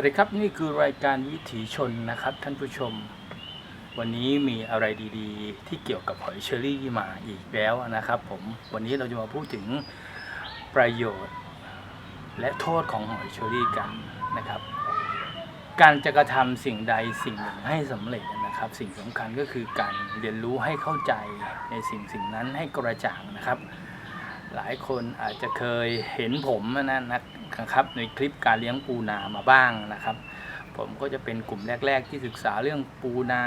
วัสดีครับนี่คือรายการวิถีชนนะครับท่านผู้ชม วันนี้มีอะไรดีๆ ที่เกี่ยวกับหอยเชอรี่มาอีกแล้วนะครับผมวันนี้เราจะมาพูดถึงประโยชน์ และโทษของหอยเชอรี่กันนะครับ การจะกระทำสิ่งใดสิ่งหนึ่งให้สำเร็จนะครับ สิ่งสำคัญก็คือการเรียนรู้ให้เข้าใจในสิ่งสิ่งนั้นให้กระจ่างนะครับ หลายคนอาจจะเคยเห็นผมนะนะะครับในคลิปการเลี้ยงปูนามาบ้างนะครับ ผมก็จะเป็นกลุ่มแรก ๆ ที่ศึกษาเรื่องปูนา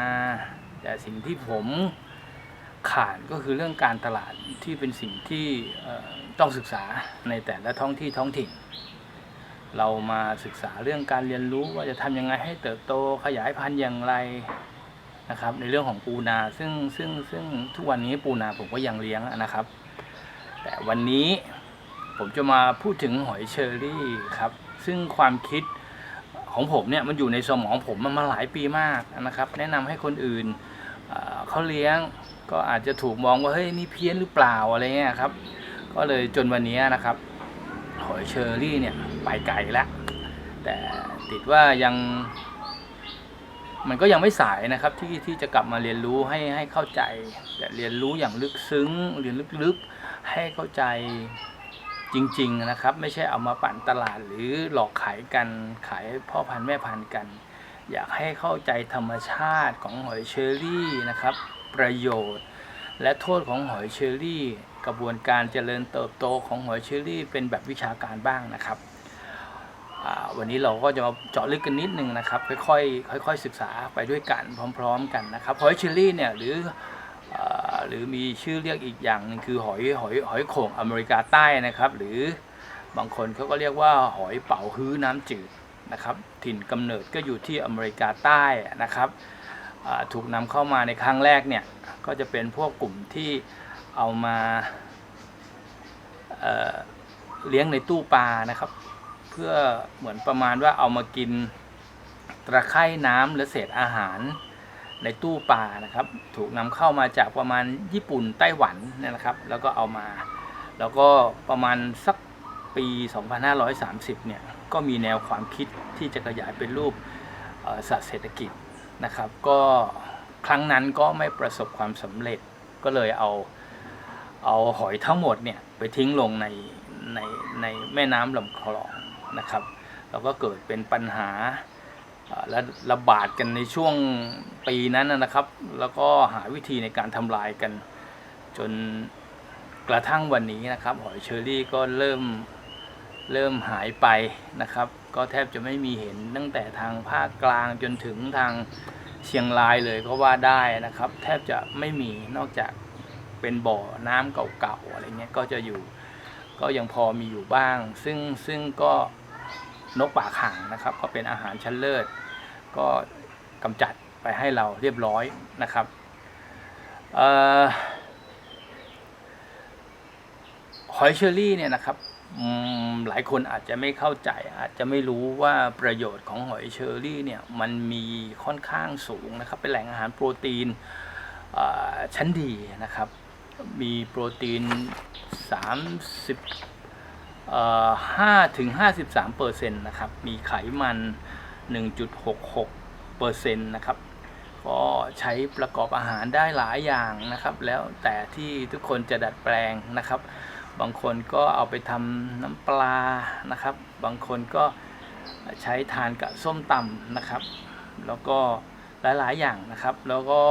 แต่สิ่งที่ผมขาดก็คือเรื่องการตลาดที่เป็นสิ่งที่ต้องศึกษาในแต่ละท้องที่ท้องถิ่น เรามาศึกษาเรื่องการเรียนรู้ว่าจะทำยังไงให้เติบโตขยายพันธุ์อย่างไรนะครับในเรื่องของปูนาซึ่งซึ่งซึ่งทุกวันนี้ปูนาผมก็ยังเลี้ยงนะครับ แต่วันนี้ ผมจะมาพูดถึงหอยเชอรี่ครับ ซึ่งความคิดของผมเนี่ยมันอยู่ในสมองผมมันมาหลายปีมากนะครับ แนะนำให้คนอื่นเอ่อเขาเลี้ยงก็อาจจะถูกมองว่าเฮ้ยนี่เพี้ยนหรือเปล่าอะไรเงี้ยครับ ก็เลยจนวันนี้นะครับ หอยเชอรี่เนี่ยไปไกลแล้วแต่ติดว่ายัง มันก็ยังไม่สายนะครับที่ที่จะกลับมาเรียนรู้ให้ให้เข้าใจ แต่เรียนรู้อย่างลึกซึ้งเรียนลึกๆให้เข้าใจ จริง ๆนะครับ ไม่ใช่เอามาปั่นตลาดหรือหลอกขายกันขายพ่อพันธุ์แม่พันธุ์กัน อยากให้เข้าใจธรรมชาติของหอยเชอรี่นะครับ ประโยชน์ และโทษของหอยเชอรี่ กระบวนการเจริญเติบโตของหอยเชอรี่เป็นแบบวิชาการบ้างนะครับวันนี้เราก็จะมาเจาะลึกกันนิดนึงนะครับ ค่อยๆค่อยๆศึกษาไปด้วยกันพร้อม ๆ กันนะครับหอยเชอรี่เนี่ยหรือ หรือมีชื่อเรียกอีกอย่างนึงคือหอยหอยหอยโข่งอเมริกาใต้นะครับ หรือบางคนเขาก็เรียกว่าหอยเป๋าฮื้อน้ำจืดนะครับ ถิ่นกำเนิดก็อยู่ที่อเมริกาใต้นะครับถูกนำเข้ามาในครั้งแรกเนี่ยก็จะเป็นพวกกลุ่มที่เอามาเเลี้ยงในตู้ปลานะครับ เพื่อเหมือนประมาณว่าเอามากินตะไคร่น้ำหรือเศษอาหาร ในตู้ปลานะครับ ถูกนำเข้ามาจากประมาณญี่ปุ่นไต้หวันเนี่ยนะครับ แล้วก็เอามา แล้วก็ประมาณสักปี 2530 เนี่ย ก็มีแนวความคิดที่จะขยายเป็นรูปสัตว์เศรษฐกิจนะครับ ก็ครั้งนั้นก็ไม่ประสบความสำเร็จก็เลยเอาเอาหอยทั้งหมดเนี่ยไปทิ้งลงในในในแม่น้ำลำคลองนะครับ แล้วก็เกิดเป็นปัญหา และระบาดกันในช่วงปีนั้นนะครับ แล้วก็หาวิธีในการทำลายกัน จนกระทั่งวันนี้นะครับ หอยเชอรี่ก็เริ่มเริ่มหายไปนะครับ ก็แทบจะไม่มีเห็นตั้งแต่ทางภาคกลางจนถึงทางเชียงรายเลยก็ว่าได้นะครับ แทบจะไม่มีนอกจากเป็นบ่อน้ำเก่าๆอะไรเงี้ยก็จะอยู่ก็ยังพอมีอยู่บ้าง ซึ่งซึ่งก็ นกป่าข่างนะครับก็เป็นอาหารชั้นเลิศ ก็กำจัดไปให้เราเรียบร้อยนะครับออหอยเชอรี่เนี่ยนะครับหลายคนอาจจะไม่เข้าใจ อาจจะไม่รู้ว่าประโยชน์ของหอยเชอรี่เนี่ยมันมีค่อนข้างสูงนะครับ เป็นแหล่งอาหารโปรตีนชั้นดีนะครับ มีโปรตีน 30 5ถึง53เปอร์เซ็นต์นะครับ มีไขมัน 1.66เปอร์เซ็นต์นะครับ ก็ใช้ประกอบอาหารได้หลายอย่างนะครับ แล้วแต่ที่ทุกคนจะดัดแปลงนะครับ บางคนก็เอาไปทำน้ำปลานะครับ บางคนก็ใช้ทานกับส้มตำนะครับ แล้วก็หลาย ๆ อย่างนะครับ แล้วก็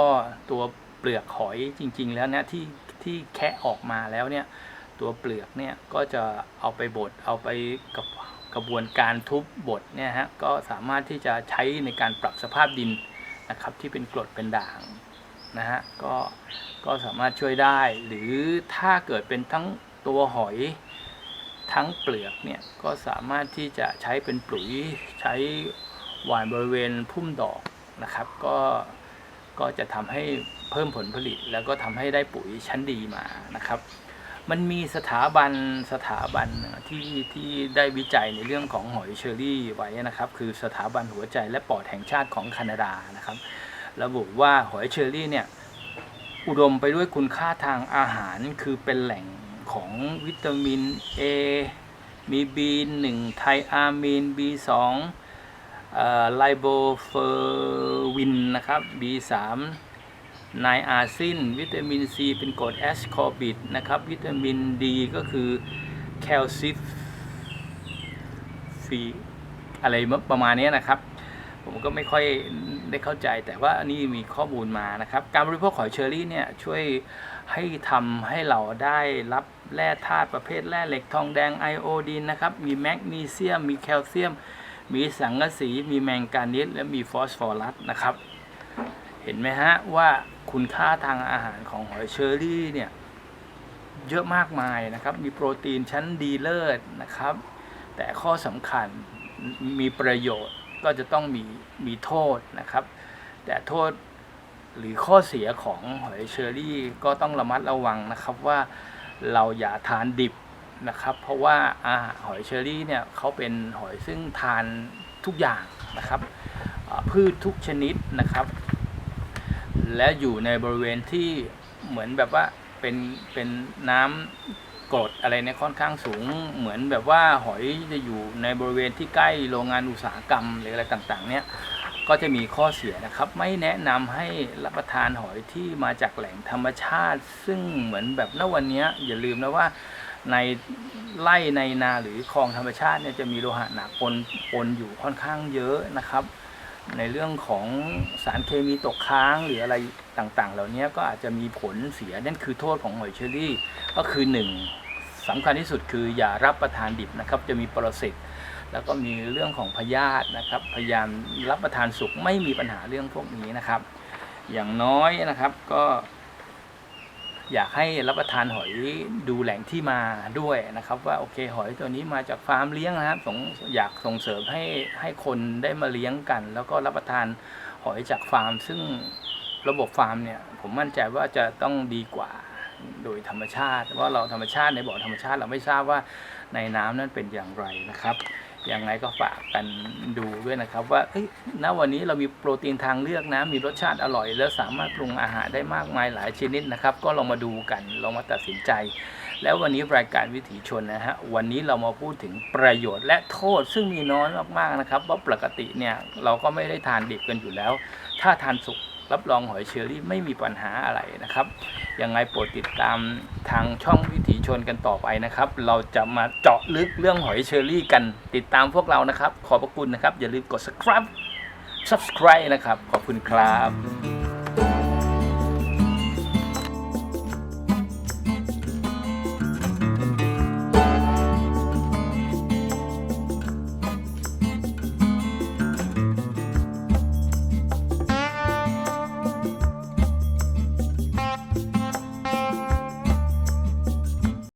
ตัวเปลือกหอยจริง ๆ แล้วเนี่ยที่ที่แคะออกมาแล้วเนี่ย ตัวเปลือกเนี่ยก็จะเอาไปบดเอาไปกับกระบวนการทุบบดเนี่ยฮะก็สามารถที่จะใช้ในการปรับสภาพดินนะครับที่เป็นกรดเป็นด่างนะฮะก็ก็สามารถช่วยได้ หรือถ้าเกิดเป็นทั้งตัวหอยทั้งเปลือกเนี่ยก็สามารถที่จะใช้เป็นปุ๋ยใช้หว่านบริเวณพุ่มดอกนะครับ ก็ก็จะทำให้เพิ่มผลผลิตแล้วก็ทำให้ได้ปุ๋ยชั้นดีมานะครับ มันมีสถาบันสถาบันที่ที่ได้วิจัยในเรื่องของหอยเชอรี่ไว้นะครับ คือสถาบันหัวใจและปอดแห่งชาติของแคนาดานะครับ ระบุว่าหอยเชอรี่เนี่ยอุดมไปด้วยคุณค่าทางอาหารคือเป็นแหล่งของวิตามิน A มี B1 ไทอามีน B2 ไลโบเฟอร์วินนะครับ B3 ไนอาซินวิตามิน C เป็นกรดแอสคอบิดนะครับ วิตามิน D ก็คือแคลซิฟีอะไรประมาณนี้นะครับ ผมก็ไม่ค่อยได้เข้าใจแต่ว่าอันนี้มีข้อมูลมานะครับ การบริโภคหอยเชอรี่เนี่ยช่วยให้ทำให้เราได้รับแร่ธาตุประเภทแร่เหล็กทองแดงไอโอดีนนะครับ มีแมกนีเซียม มีแคลเซียม มีสังกะสี มีแมงกานีสและมีฟอสฟอรัสนะครับ ห็นไหมฮะว่าคุณค่าทางอาหารของหอยเชอรี่เนี่ยเยอะมากมายนะครับ มีโปรตีนชั้นดีเลิศนะครับ แต่ข้อสำคัญมีประโยชน์ก็จะต้องมีมีโทษนะครับ แต่โทษหรือข้อเสียของหอยเชอรี่ก็ต้องระมัดระวังนะครับว่าเราอย่าทานดิบนะครับ เพราะว่าอาหอยเชอรี่เนี่ยเขาเป็นหอยซึ่งทานทุกอย่างนะครับ พืชทุกชนิดนะครับ และอยู่ในบริเวณที่เหมือนแบบว่าเป็นเป็นน้ำกรดอะไรเนี่ยค่อนข้างสูง เหมือนแบบว่าหอยจะอยู่ในบริเวณที่ใกล้โรงงานอุตสาหกรรมหรืออะไรต่างๆ เนี่ยก็จะมีข้อเสียนะครับ ไม่แนะนำให้รับประทานหอยที่มาจากแหล่งธรรมชาติ ซึ่งเหมือนแบบณวันนี้อย่าลืมนะว่าในไร่ในนาหรือคลองธรรมชาติเนี่ยจะมีโลหะหนักปนปนอยู่ค่อนข้างเยอะนะครับ ในเรื่องของสารเคมีตกค้างหรืออะไรต่างๆ เหล่านี้ก็อาจจะมีผลเสียนั่นคือโทษของหอยเชอรี่ก็คือหนึ่งสำคัญที่สุดคืออย่ารับประทานดิบนะครับ จะมีปรสิตแล้วก็มีเรื่องของพยาธินะครับ พยายามรับประทานสุกไม่มีปัญหาเรื่องพวกนี้นะครับ อย่างน้อยนะครับก็ อยากให้รับประทานหอยดูแหล่งที่มาด้วยนะครับ ว่าโอเคหอยตัวนี้มาจากฟาร์มเลี้ยงนะครับสงอยากส่งเสริมให้ให้คนได้มาเลี้ยงกัน แล้วก็รับประทานหอยจากฟาร์ม ซึ่งระบบฟาร์มเนี่ยผมมั่นใจว่าจะต้องดีกว่าโดยธรรมชาติเพราเราธรรมชาติในบ่อธรรมชาติเราไม่ทราบว่าในน้ำนั้นเป็นอย่างไรนะครับ ยังไงก็ฝากกันดูด้วยนะครับ ว่าเอ้ยณวันนี้เรามีโปรตีนทางเลือกนะ มีรสชาติอร่อย แล้วสามารถปรุงอาหารได้มากมายหลายชนิดนะครับ ก็ลองมาดูกันลองมาตัดสินใจ แล้ววันนี้รายการวิถีชนนะฮะวันนี้เรามาพูดถึงประโยชน์และโทษซึ่งมีน้อยมากๆนะครับเพราปกติเนี่ยเราก็ไม่ได้ทานดิบกันอยู่แล้ว ถ้าทานสุก รับรองหอยเชอรี่ไม่มีปัญหาอะไรนะครับ ยังไงโปรดติดตามทางช่องวิถีชนกันต่อไปนะครับ เราจะมาเจาะลึกเรื่องหอยเชอรี่กัน ติดตามพวกเรานะครับ ขอบพระคุณนะครับ อย่าลืมกด subscribe subscribe นะครับ ขอบคุณครับ